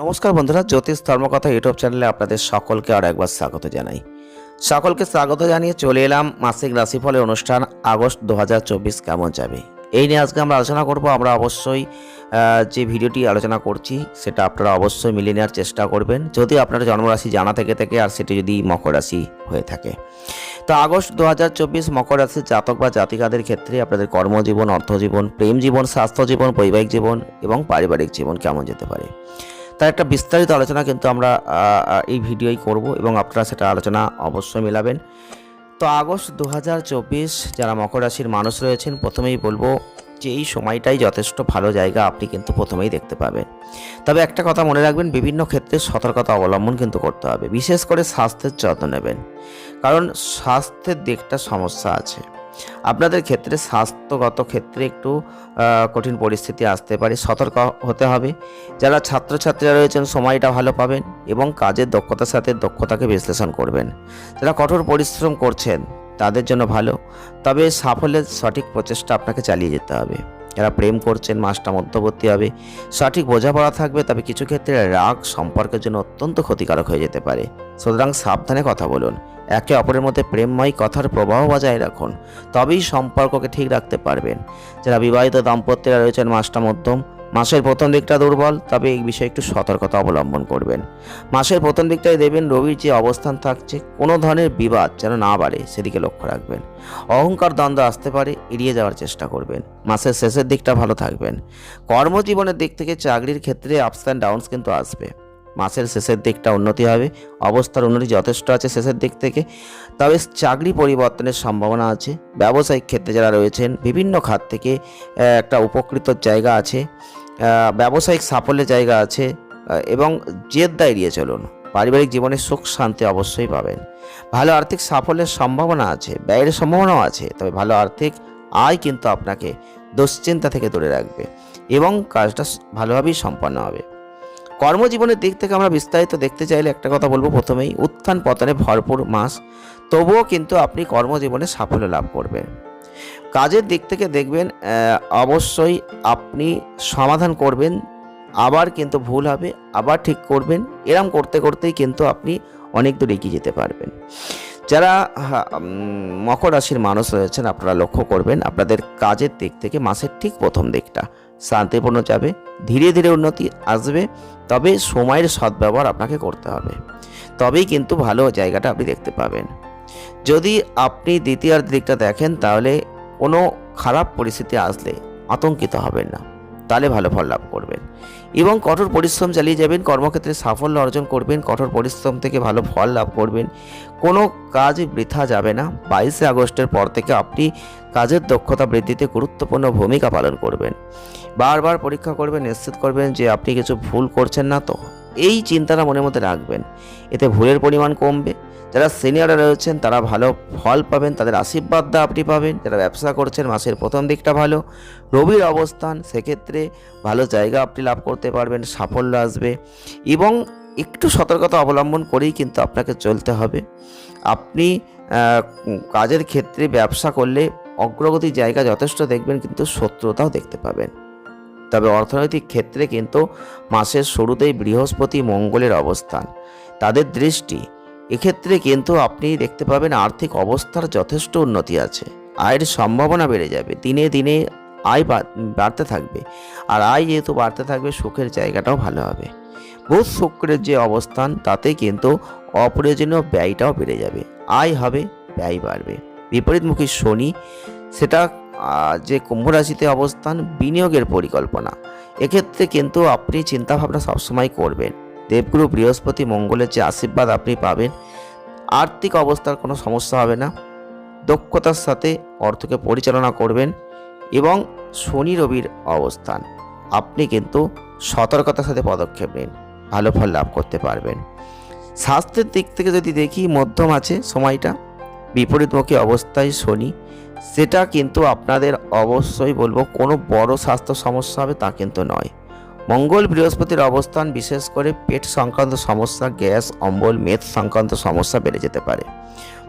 নমস্কার বন্ধুরা, জ্যোতিষ ধর্মকথা ইউটিউব চ্যানেলে আপনাদের সকলকে আর একবার স্বাগত জানাই। সকলকে স্বাগত জানিয়ে চলে এলাম মাসিক রাশিফলের অনুষ্ঠান, আগস্ট দু হাজার চব্বিশ কেমন যাবে? এই নিয়ে আজকে আমরা আলোচনা করব, আমরা অবশ্যই যে ভিডিওটি আলোচনা করছি, সেটা আপনারা অবশ্যই মিলিয়ে নেওয়ার চেষ্টা করবেন। যদি আপনার জন্মরাশি জানা থেকে থাকে, আর সেটি যদি মকর রাশি হয়ে থাকে। তো আগস্ট দু হাজার চব্বিশ মকর রাশির জাতক বা জাতিকাদের ক্ষেত্রে আপনাদের কর্মজীবন, অর্থজীবন, প্রেম জীবন, স্বাস্থ্য জীবন, বৈবাহিক জীবন এবং পারিবারিক জীবন কেমন যেতে পারে? তার একটা বিস্তারিত আলোচনা কিন্তু আমরা এই ভিডিওই করব এবং আপনারা সেটা আলোচনা অবশ্যই মেলাবেন। তো আগস্ট দু হাজার চব্বিশ যারা মকর রাশির মানুষ রয়েছেন, প্রথমেই বলব যে এই সময়টাই যথেষ্ট ভালো জায়গা আপনি কিন্তু প্রথমেই দেখতে পাবেন। তবে একটা কথা মনে রাখবেন, বিভিন্ন ক্ষেত্রে সতর্কতা অবলম্বন কিন্তু করতে হবে, বিশেষ করে স্বাস্থ্যের যত্ন নেবেন। কারণ স্বাস্থ্যের দিকটা সমস্যা আছে। আপনাদের ক্ষেত্রে, স্বাস্থ্যগত ক্ষেত্রে একটু কঠিন পরিস্থিতি আসতে পারে, সতর্ক হতে হবে। যারা ছাত্রছাত্রীরা রয়েছেন, সময়টা ভালো পাবেন এবং কাজের দক্ষতার সাথে দক্ষতাকে বিশ্লেষণ করবেন। যারা কঠোর পরিশ্রম করছেন, তাদের জন্য ভালো। তবে সাফল্যের সঠিক প্রচেষ্টা আপনাকে চালিয়ে যেতে হবে। যারা প্রেম করছেন, মাসটা মধ্যবর্তী হবে। সঠিক বোঝাপড়া থাকবে, তবে কিছু ক্ষেত্রে রাগ সম্পর্কের জন্য অত্যন্ত ক্ষতিকারক হয়ে যেতে পারে। সুতরাং সাবধানে কথা বলুন। একে অপরের মধ্যে প্রেমময় কথার প্রবাহ বজায় রাখুন। তবেই সম্পর্ককে ঠিক রাখতে পারবেন। যারা বিবাহিত দাম্পত্যরা রয়েছেন, মাসটা মধ্যম মাসের প্রথম দিকটা দুর্বল, তবে এই বিষয়ে একটু সতর্কতা অবলম্বন করবেন। মাসের প্রথম দিকটায় দেবেন রবির যে অবস্থান থাকছে, কোনো ধরনের বিবাদ যেন না বাড়ে, সেদিকে লক্ষ্য রাখবেন। অহংকার দ্বন্দ্ব আসতে পারে, এড়িয়ে যাওয়ার চেষ্টা করবেন। মাসের শেষের দিকটা ভালো থাকবেন। কর্মজীবনের দিক থেকে চাকরির ক্ষেত্রে আপস অ্যান্ড ডাউনস কিন্তু আসবে। মাসের শেষের দিকটা উন্নতি হবে, অবস্থার উন্নতি যথেষ্ট আছে শেষের দিক থেকে। তবে চাকরি পরিবর্তনের সম্ভাবনা আছে। ব্যবসায়িক ক্ষেত্রে যারা রয়েছেন, বিভিন্ন খাত থেকে একটা উপকৃত জায়গা আছে ব্যবসায়িক সাফল্যের জায়গা আছে এবং জেদ্দা এড়িয়ে চলুন। পারিবারিক জীবনে সুখ, শান্তি অবশ্যই পাবেন। ভালো আর্থিক সাফল্যের সম্ভাবনা আছে, ব্যয়ের সম্ভাবনাও আছে, তবে ভালো আর্থিক আয় কিন্তু আপনাকে দুশ্চিন্তা থেকে দূরে রাখবে এবং কাজটা ভালোভাবেই সম্পন্ন হবে। কর্মজীবনের দিক থেকে আমরা বিস্তারিত দেখতে চাইলে একটা কথা বলব প্রথমেই, উত্থান পতনে ভরপুর মাস, তবুও কিন্তু আপনি কর্মজীবনে সাফল্য লাভ করবেন। কাজের দিক থেকে দেখবেন অবশ্যই আপনি সমাধান করবেন, আবার কিন্তু ভুল হবে, আবার ঠিক করবেন, এরম করতে করতেই কিন্তু আপনি অনেক দূর এগিয়ে যেতে পারবেন। যারা মকর রাশির মানুষ রয়েছেন, আপনারা লক্ষ্য করবেন, আপনাদের কাজের দিক থেকে মাসের ঠিক প্রথম দিকটা। শান্তিপূর্ণ যাবে, ধীরে ধীরে উন্নতি আসবে, তবে সময়ের সদ্ব্যবহার আপনাকে করতে হবে। তবেই কিন্তু ভালো জায়গাটা আপনি দেখতে পাবেন। যদি আপনি দ্বিতীয় দিকটা দেখেন, তাহলে কোনো খারাপ পরিস্থিতি আসলে আতঙ্কিত হবেন না। তাহলে ভালো ফল লাভ করবেন। এবং কঠোর পরিশ্রম চালিয়ে যাবেন, কর্মক্ষেত্রে সাফল্য অর্জন করবেন, কঠোর পরিশ্রম থেকে ভালো ফল লাভ করবেন। কোনো কাজ বৃথা যাবে না। বাইশে আগস্টের পর থেকে আপনি কাজের দক্ষতা বৃদ্ধিতে গুরুত্বপূর্ণ ভূমিকা পালন করবেন। বারবার পরীক্ষা করবেন, নিশ্চিত করবেন যে আপনি কিছু ভুল করছেন না তো। এই চিন্তাটা মনের মধ্যে রাখবেন। এতে ভুলের পরিমাণ কমবে। যারা সিনিয়ররা রয়েছেন, তারা ভালো ফল পাবেন, তাদের আশীর্বাদটা আপনি পাবেন। যারা ব্যবসা করছেন, মাসের প্রথম দিকটা ভালো। রবির অবস্থান, সেক্ষেত্রে ভালো জায়গা আপনি লাভ করতে পারবেন, সাফল্য আসবে। এবং একটু সতর্কতা অবলম্বন করেই কিন্তু আপনাকে চলতে হবে। আপনি কাজের ক্ষেত্রে ব্যবসা করলে অগ্রগতির জায়গা যথেষ্ট দেখবেন, কিন্তু শত্রুতাও দেখতে পাবেন। তবে অর্থনৈতিক ক্ষেত্রে কিন্তু মাসের শুরুতেই বৃহস্পতি মঙ্গলের অবস্থান। তাদের দৃষ্টি, এক্ষেত্রে কিন্তু আপনি দেখতে পাবেন আর্থিক অবস্থার যথেষ্ট উন্নতি আছে। আয়ের সম্ভাবনা বেড়ে যাবে, দিনে দিনে আয় বাড়তে থাকবে। আর আয় যেহেতু বাড়তে থাকবে, সুখের জায়গাটাও ভালো হবে। বুধ শুক্রের যে অবস্থান, তাতে কিন্তু অপ্রয়োজনীয় ব্যয়টাও বেড়ে যাবে। আয় হবে, ব্যয় বাড়বে। বিপরীতমুখী শনি, সেটা যে কুম্ভ রাশিতে অবস্থান, বিনিয়োগের পরিকল্পনা। এক্ষেত্রে কিন্তু আপনি চিন্তাভাবনা সবসময় করবেন। দেবগুরু বৃহস্পতি মঙ্গলের যে আশীর্বাদ আপনি পাবেন, আর্থিক অবস্থার কোনো সমস্যা হবে না। দক্ষতার সাথে অর্থকে পরিচালনা করবেন এবং শনি রবির অবস্থান। আপনি কিন্তু সতর্কতার সাথে পদক্ষেপ নিন। ভালো ফল লাভ করতে পারবেন। স্বাস্থ্যের দিক থেকে যদি দেখি, মধ্যম আছে সময়টা। বিপরীতমুখী অবস্থায় শনি, সেটা কিন্তু আপনাদের অবশ্যই বলব, কোনো বড় স্বাস্থ্য সমস্যা হবে তা কিন্তু নয়। মঙ্গল বৃহস্পতির অবস্থান বিশেষ করে পেট সংক্রান্ত সমস্যা, গ্যাস, অম্বল, মেদ সংক্রান্ত সমস্যা বেড়ে যেতে পারে।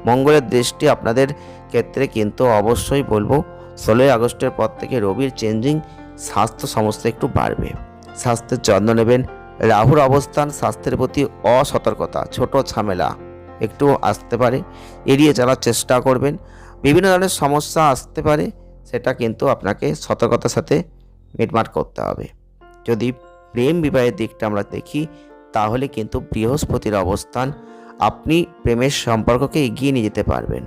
মঙ্গলের দৃষ্টি আপনাদের ক্ষেত্রে কিন্তু অবশ্যই বলব, ষোলোই আগস্টের পর থেকে রবির চেঞ্জিং স্বাস্থ্য সমস্যা একটু বাড়বে। স্বাস্থ্যের যত্ন নেবেন। রাহুর অবস্থান স্বাস্থ্যের প্রতি অসতর্কতা, ছোট ঝামেলা। একটু আসতে পারে, এড়িয়ে চলার চেষ্টা করবেন। বিভিন্ন ধরনের সমস্যা আসতে পারে, সেটা কিন্তু আপনাকে সতর্কতার সাথে মিটমাট করতে হবে। যদি প্রেম বিবাহের দিকটা আমরা দেখি, তাহলে কিন্তু বৃহস্পতির অবস্থান আপনি প্রেমের সম্পর্ককে এগিয়ে নিয়ে যেতে পারবেন।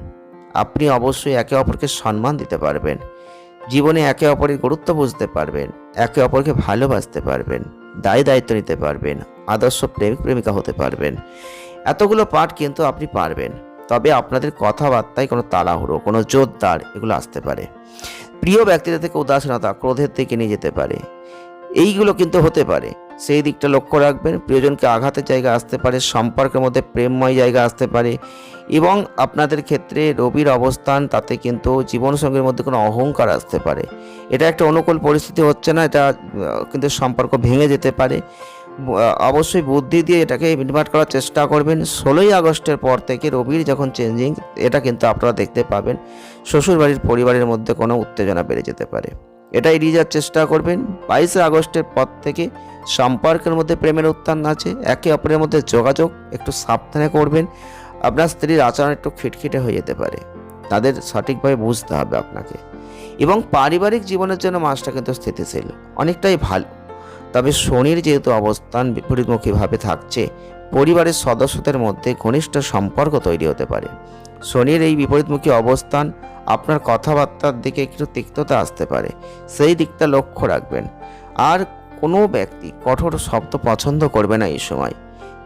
আপনি অবশ্যই একে অপরকে সম্মান দিতে পারবেন। জীবনে একে অপরের গুরুত্ব বুঝতে পারবেন, একে অপরকে ভালোবাসতে পারবেন, দায় দায়িত্ব নিতে পারবেন, আদর্শ প্রেমিক প্রেমিকা হতে পারবেন। এতগুলো পাঠ কিন্তু আপনি পারবেন। তবে আপনাদের কথাবার্তায় কোনো তাড়াহুড়ো, কোনো জোরদার এগুলো আসতে পারে। প্রিয় ব্যক্তিদের থেকে উদাসীনতা, ক্রোধের দিকে নিয়ে যেতে পারে। এইগুলো কিন্তু হতে পারে। সেই দিকটা লক্ষ্য রাখবেন, প্রিয়জনকে আঘাতের জায়গা আসতে পারে, সম্পর্কের মধ্যে প্রেমময় জায়গা আসতে পারে এবং আপনাদের ক্ষেত্রে রবির অবস্থান, তাতে কিন্তু জীবনসঙ্গীর মধ্যে কোনো অহংকার আসতে পারে। এটা একটা অনুকূল পরিস্থিতি হচ্ছে না, এটা কিন্তু সম্পর্ক ভেঙে যেতে পারে। অবশ্যই বুদ্ধি দিয়ে এটাকে মিটমাট করার চেষ্টা করবেন। ষোলোই আগস্টের পর থেকে রবির যখন চেঞ্জিং এটা কিন্তু আপনারা দেখতে পাবেন। শ্বশুরবাড়ির পরিবারের মধ্যে কোনো উত্তেজনা বেড়ে যেতে পারে। এটা এড়িয়ে যাওয়ার চেষ্টা করবেন। বাইশে আগস্টের পর থেকে সম্পর্কের মধ্যে প্রেমের উত্থান আছে, একে অপরের মধ্যে যোগাযোগ একটু সাবধানে করবেন। আপনার স্ত্রীর আচরণ একটু খিটখিটে হয়ে যেতে পারে। তাদের সঠিকভাবে বুঝতে হবে আপনাকে। এবং পারিবারিক জীবনের জন্য মাসটা কিন্তু স্থিতিশীল। অনেকটাই ভালো তবে শনির যেহেতু অবস্থান বিপরীতমুখীভাবে থাকছে, পরিবারের সদস্যদের মধ্যে ঘনিষ্ঠ সম্পর্ক তৈরি হতে পারে। শনির এই বিপরীতমুখী অবস্থান আপনার কথাবার্তার দিকে একটু তিক্ততা আসতে পারে, সেই দিকটা লক্ষ্য রাখবেন। আর কোনো ব্যক্তি কঠোর শব্দ পছন্দ করবে না এই সময়।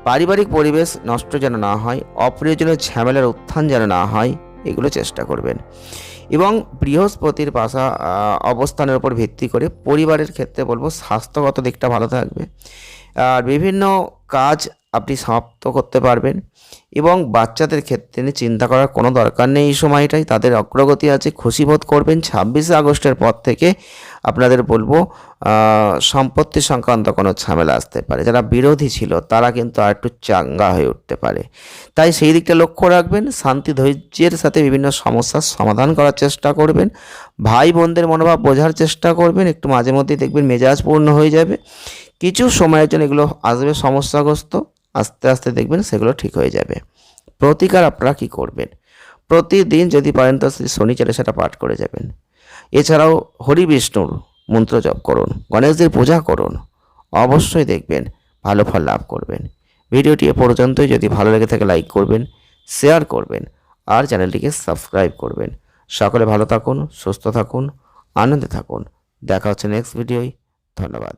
পারিবারিক পরিবেশ নষ্ট যেন না হয়, অপ্রয়োজনীয় ঝামেলার উত্থান যেন না হয়। এগুলো চেষ্টা করবেন। এবং বৃহস্পতির পাশা অবস্থানের উপর ভিত্তি করে পরিবারের ক্ষেত্রে বলব স্বাস্থ্যগত দিকটা ভালো থাকবে। আর বিভিন্ন কাজ আপনি সমাপ্ত করতে পারবেন এবং বাচ্চাদের ক্ষেত্রে চিন্তা করার কোনো দরকার নেই এই সময়টাই তাদের অগ্রগতি আছে, খুশি বোধ করবেন। ছাব্বিশে আগস্টের পর থেকে আপনাদের বলব সম্পত্তি সংক্রান্ত কোনো ঝামেলা আসতে পারে। যারা বিরোধী ছিল, তারা কিন্তু আর একটু চাঙ্গা হয়ে উঠতে পারে। তাই সেই দিকটা লক্ষ্য রাখবেন, শান্তি ধৈর্যের সাথে বিভিন্ন সমস্যার সমাধান করার চেষ্টা করবেন, ভাই বোনদের মনোভাব বোঝার চেষ্টা করবেন, একটু মাঝে মধ্যে দেখবেন মেজাজ পূর্ণ হয়ে যাবে। কিছু সময়ের জন্য এগুলো আসবে সমস্যাগ্রস্ত, আস্তে আস্তে দেখবেন সেগুলো ঠিক হয়ে যাবে। প্রতিকার আপনারা কী করবেন? প্রতিদিন যদি পারেন তো শনি সেটা পাঠ করে যাবেন। এছাড়াও হরি বিষ্ণুর মন্ত্র জপ করুন, গণেশদের পূজা করুন, অবশ্যই দেখবেন ভালো ফল লাভ করবেন। ভিডিওটি এ পর্যন্তই। যদি ভালো লেগে থাকে লাইক করবেন, শেয়ার করবেন আর চ্যানেলটিকে সাবস্ক্রাইব করবেন। সকলে ভালো থাকুন, সুস্থ থাকুন, আনন্দে থাকুন। দেখা হচ্ছে নেক্সট ভিডিওয় ধন্যবাদ।